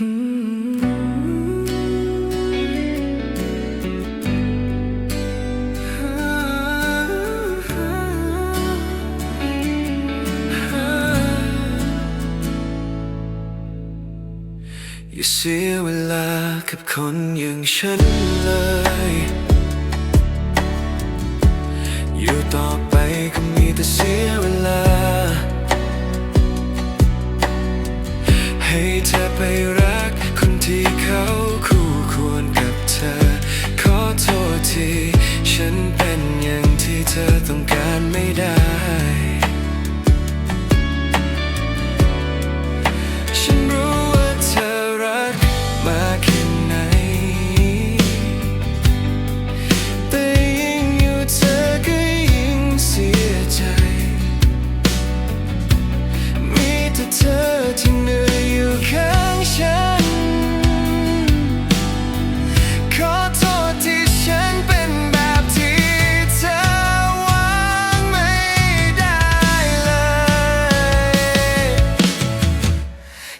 อย่าเสียเวลากับคนอย่างฉันเลย อยู่ต่อไปก็มีแต่เสียเวลา ให้เธอไปรัก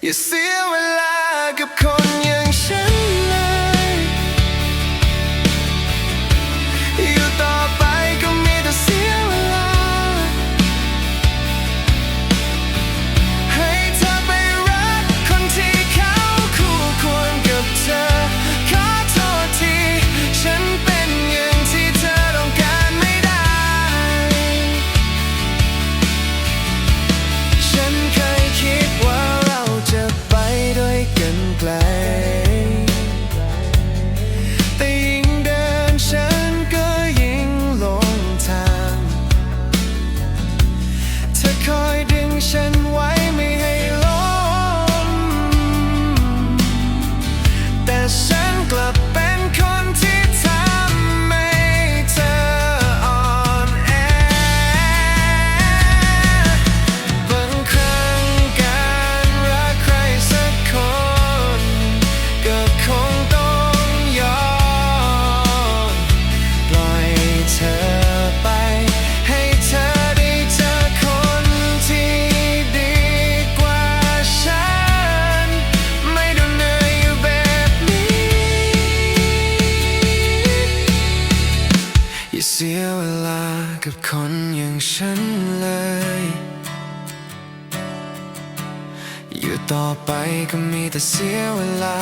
You see อย่าเสียเวลากับคนอย่างฉันเลย อยู่ต่อไปก็มีแต่เสียเวลา